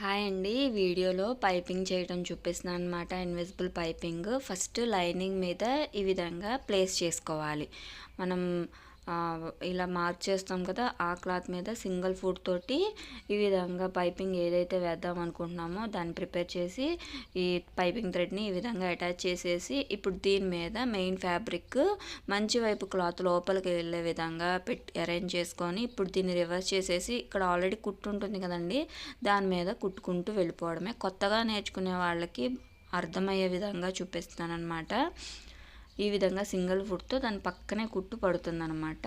Hi అండి. వీడియోలో piping చేయడం చూపిస్తున్నాను అనమాట ఇన్విజిబుల్ పైపింగ్. ఫస్ట్ లైనింగ్ మీద ఈ విధంగా ప్లేస్ చేసుకోవాలి. మనం ఇలా మార్క్ చేస్తాం కదా ఆ క్లాత్ మీద సింగిల్ ఫుడ్ తోటి ఈ విధంగా పైపింగ్ ఏదైతే వేద్దాం అనుకుంటున్నామో దాన్ని ప్రిపేర్ చేసి ఈ పైపింగ్ థ్రెడ్ని ఈ విధంగా అటాచ్ చేసేసి ఇప్పుడు దీని మీద మెయిన్ ఫ్యాబ్రిక్ మంచి వైపు క్లాత్ లోపలికి వెళ్ళే విధంగా పెట్టి అరేంజ్ చేసుకొని ఇప్పుడు దీన్ని రివర్స్ చేసేసి ఇక్కడ ఆల్రెడీ కుట్టు ఉంటుంది కదండి దాని మీద కుట్టుకుంటూ వెళ్ళిపోవడమే. కొత్తగా నేర్చుకునే వాళ్ళకి అర్థమయ్యే విధంగా చూపిస్తాను అనమాట ఈ విధంగా సింగిల్ ఫుట్తో దాని పక్కనే కుట్టు పడుతుంది అనమాట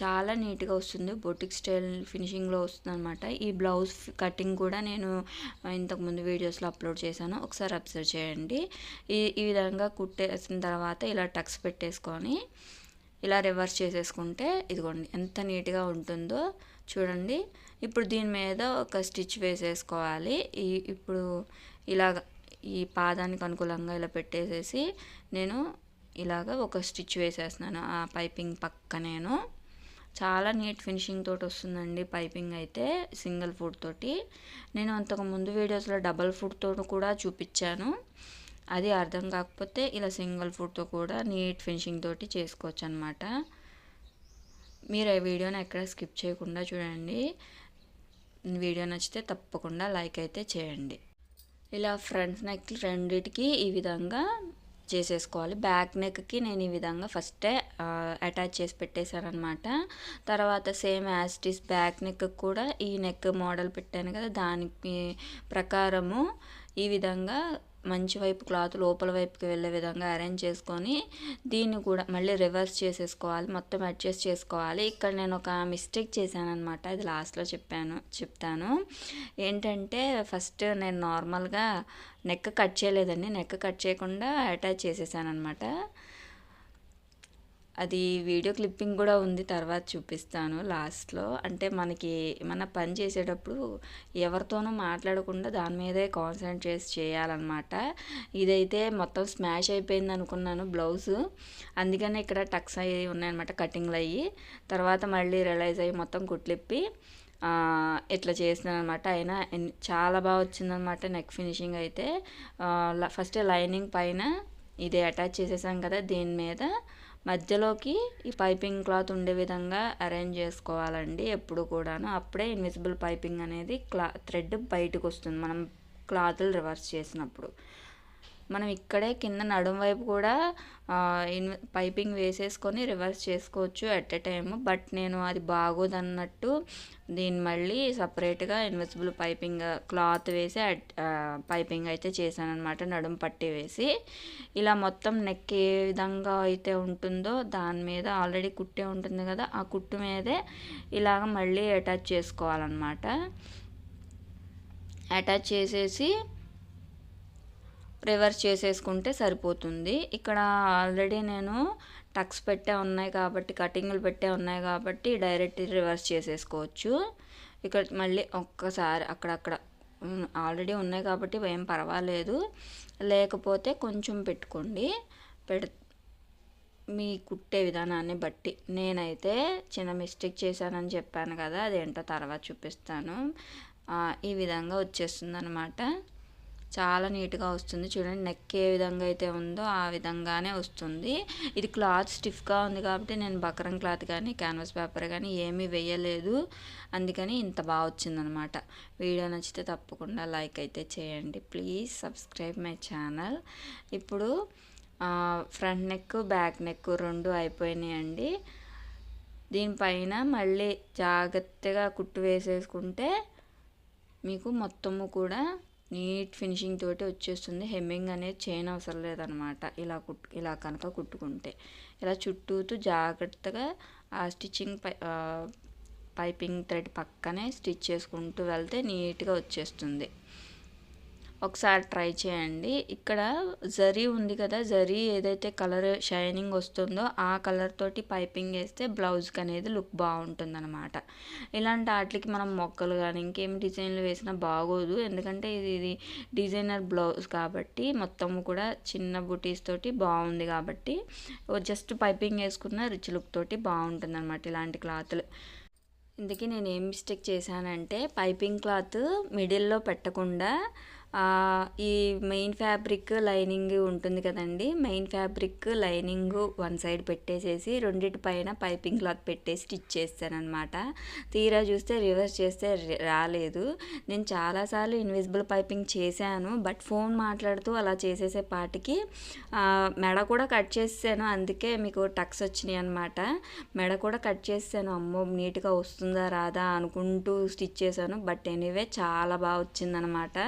చాలా నీట్గా వస్తుంది. బొటిక్ స్టైల్ ఫినిషింగ్లో వస్తుంది అనమాట ఈ బ్లౌజ్ కటింగ్ కూడా నేను ఇంతకుముందు వీడియోస్లో అప్లోడ్ చేశాను. ఒకసారి అబ్జర్వ్ చేయండి. ఈ ఈ విధంగా కుట్టేసిన తర్వాత ఇలా టక్స్ పెట్టేసుకొని ఇలా రివర్స్ చేసేసుకుంటే ఇదిగోండి ఎంత నీట్గా ఉంటుందో చూడండి. ఇప్పుడు దీని మీద ఒక స్టిచ్ వేసేసుకోవాలి. ఈ ఇప్పుడు ఇలాగ ఈ పాదానికి అనుకూలంగా ఇలా పెట్టేసేసి నేను ఇలాగ ఒక స్టిచ్ వేసేస్తున్నాను ఆ పైపింగ్ పక్క నేను. చాలా నీట్ ఫినిషింగ్ తోటి వస్తుందండి పైపింగ్ అయితే సింగిల్ ఫుడ్ తోటి. నేను అంతకు ముందు వీడియోస్లో డబల్ ఫుడ్ తోటి కూడా చూపించాను. అది అర్థం కాకపోతే ఇలా సింగిల్ ఫుడ్తో కూడా నీట్ ఫినిషింగ్ తోటి చేసుకోవచ్చు అనమాట మీరు ఈ వీడియోని ఎక్కడ స్కిప్ చేయకుండా చూడండి. వీడియో నచ్చితే తప్పకుండా లైక్ అయితే చేయండి. ఇలా ఫ్రంట్ నెక్ రెండిటికి ఈ విధంగా చేసేసుకోవాలి. బ్యాక్ నెక్కి నేను ఈ విధంగా ఫస్టే అటాచ్ చేసి పెట్టేశానమాట తర్వాత సేమ్ యాస్టిస్ బ్యాక్ నెక్ కూడా ఈ నెక్ మోడల్ పెట్టాను కదా దానికి ప్రకారము ఈ విధంగా మంచి వైపు క్లాత్ లోపల వైపుకి వెళ్ళే విధంగా అరేంజ్ చేసుకొని దీన్ని కూడా మళ్ళీ రివర్స్ చేసేసుకోవాలి. మొత్తం అడ్జస్ట్ చేసుకోవాలి. ఇక్కడ నేను ఒక మిస్టేక్ చేశాను అనమాట అది లాస్ట్లో చెప్పాను చెప్తాను. ఏంటంటే ఫస్ట్ నేను నార్మల్గా నెక్ కట్ చేయలేదండి. నెక్ కట్ చేయకుండా అటాచ్ చేసేసాను అనమాట అది వీడియో క్లిప్పింగ్ కూడా ఉంది తర్వాత చూపిస్తాను లాస్ట్లో. అంటే మనకి మన పని చేసేటప్పుడు ఎవరితోనూ మాట్లాడకుండా దాని మీదే కాన్సన్ట్రేట్ చేసి చేయాలన్నమాట. ఇదైతే మొత్తం స్మాష్ అయిపోయింది అనుకున్నాను బ్లౌజ్. అందుకనే ఇక్కడ టక్స్ అయ్యి ఉన్నాయన్నమాట కటింగ్లు అయ్యి. తర్వాత మళ్ళీ రియలైజ్ అయ్యి మొత్తం కుట్లిప్పి ఇట్లా చేసినాను అనమాట అయినా చాలా బాగా వచ్చిందనమాట నెక్ ఫినిషింగ్ అయితే. ఫస్ట్ లైనింగ్ పైన ఇది అటాచ్ చేసేసాం కదా దీని మీద. మధ్యలోకి ఈ పైపింగ్ క్లాత్ ఉండే విధంగా అరేంజ్ చేసుకోవాలండి ఎప్పుడు కూడాను. అప్పుడే ఇన్విజిబుల్ పైపింగ్ అనేది క్లా థ్రెడ్ బయటకు వస్తుంది మనం క్లాతులు రివర్స్ చేసినప్పుడు. మనం ఇక్కడే కింద నడుం వైపు కూడా ఇన్ పైపింగ్ వేసేసుకొని రివర్స్ చేసుకోవచ్చు ఎట్ ఎ టైమ్. బట్ నేను అది బాగోదన్నట్టు దీన్ని మళ్ళీ సపరేట్గా ఇన్విజిబుల్ పైపింగ్ క్లాత్ వేసి పైపింగ్ అయితే చేశాను అనమాట నడుం పట్టి వేసి. ఇలా మొత్తం నెక్ ఏ విధంగా అయితే ఉంటుందో దాని మీద ఆల్రెడీ కుట్టే ఉంటుంది కదా ఆ కుట్టు మీదే ఇలాగ మళ్ళీ అటాచ్ చేసుకోవాలన్నమాట. అటాచ్ చేసేసి రివర్స్ చేసేసుకుంటే సరిపోతుంది. ఇక్కడ ఆల్రెడీ నేను టక్స్ పెట్టే ఉన్నాయి కాబట్టి కటింగ్లు పెట్టే ఉన్నాయి కాబట్టి డైరెక్ట్ రివర్స్ చేసేసుకోవచ్చు. ఇక్కడ మళ్ళీ ఒక్కసారి అక్కడక్కడ ఆల్రెడీ ఉన్నాయి కాబట్టి ఏం పర్వాలేదు. లేకపోతే కొంచెం పెట్టుకోండి. పెడ మీ కుట్టే విధానాన్ని బట్టి. నేనైతే చిన్న మిస్టేక్ చేశానని చెప్పాను కదా అదేంటో తర్వాత చూపిస్తాను. ఈ విధంగా వచ్చేస్తుంది అనమాట చాలా నీట్గా వస్తుంది. చూడండి నెక్ ఏ విధంగా అయితే ఉందో ఆ విధంగానే వస్తుంది. ఇది క్లాత్ స్టిఫ్గా ఉంది కాబట్టి నేను బక్రం క్లాత్ కానీ క్యాన్వాస్ పేపర్ కానీ ఏమీ వేయలేదు. అందుకని ఇంత బాగా వచ్చిందనమాట. వీడియో నచ్చితే తప్పకుండా లైక్ అయితే చేయండి. Please subscribe my channel. ఇప్పుడు ఫ్రంట్ నెక్ బ్యాక్ నెక్ రెండు అయిపోయినాయండి. దీనిపైన మళ్ళీ జాగ్రత్తగా కుట్టు వేసేసుకుంటే మీకు మొత్తము కూడా నీట్ ఫినిషింగ్ తోటి వచ్చేస్తుంది. హెమ్మింగ్ అనేది చేయని అవసరం లేదనమాట. ఇలా కుట్టు ఇలా కనుక కుట్టుకుంటే. ఇలా చుట్టూతూ జాగ్రత్తగా ఆ స్టిచ్చింగ్ పై పైపింగ్ థ్రెడ్ పక్కనే స్టిచ్ చేసుకుంటూ వెళ్తే నీట్గా వచ్చేస్తుంది. ఒకసారి ట్రై చేయండి. ఇక్కడ జరీ ఉంది కదా జరీ ఏదైతే కలర్ షైనింగ్ వస్తుందో ఆ కలర్ తోటి పైపింగ్ వేస్తే బ్లౌజ్కి అనేది లుక్ బాగుంటుంది అనమాట ఇలాంటి వాటికి మనం మొక్కలు కానీ ఇంకేం డిజైన్లు వేసినా బాగోదు. ఎందుకంటే ఇది ఇది డిజైనర్ బ్లౌజ్ కాబట్టి మొత్తం కూడా చిన్న బుటీస్ తోటి బాగుంది కాబట్టి జస్ట్ పైపింగ్ వేసుకున్న రిచ్ లుక్ తోటి బాగుంటుంది అనమాట ఇలాంటి క్లాత్లు. ఇందుకే నేను ఏం మిస్టేక్ చేశానంటే పైపింగ్ క్లాత్ మిడిల్లో పెట్టకుండా ఈ మెయిన్ ఫ్యాబ్రిక్ లైనింగ్ ఉంటుంది కదండి. Main fabric lining one side పెట్టేసేసి రెండిటి పైన పైపింగ్ క్లాత్ పెట్టేసి స్టిచ్ చేస్తానమాట తీరా చూస్తే రివర్స్ చేస్తే రాలేదు. నేను చాలాసార్లు ఇన్విజిబుల్ పైపింగ్ చేశాను బట్ ఫోన్ మాట్లాడుతూ అలా చేసేసే పాటికి మెడ కూడా కట్ చేసాను అందుకే మీకు టక్స్ వచ్చినాయి అనమాట మెడ కూడా కట్ చేసాను అమ్మో నీట్గా వస్తుందా రాదా అనుకుంటూ స్టిచ్ చేశాను. బట్ ఎనీవే చాలా బాగా వచ్చిందనమాట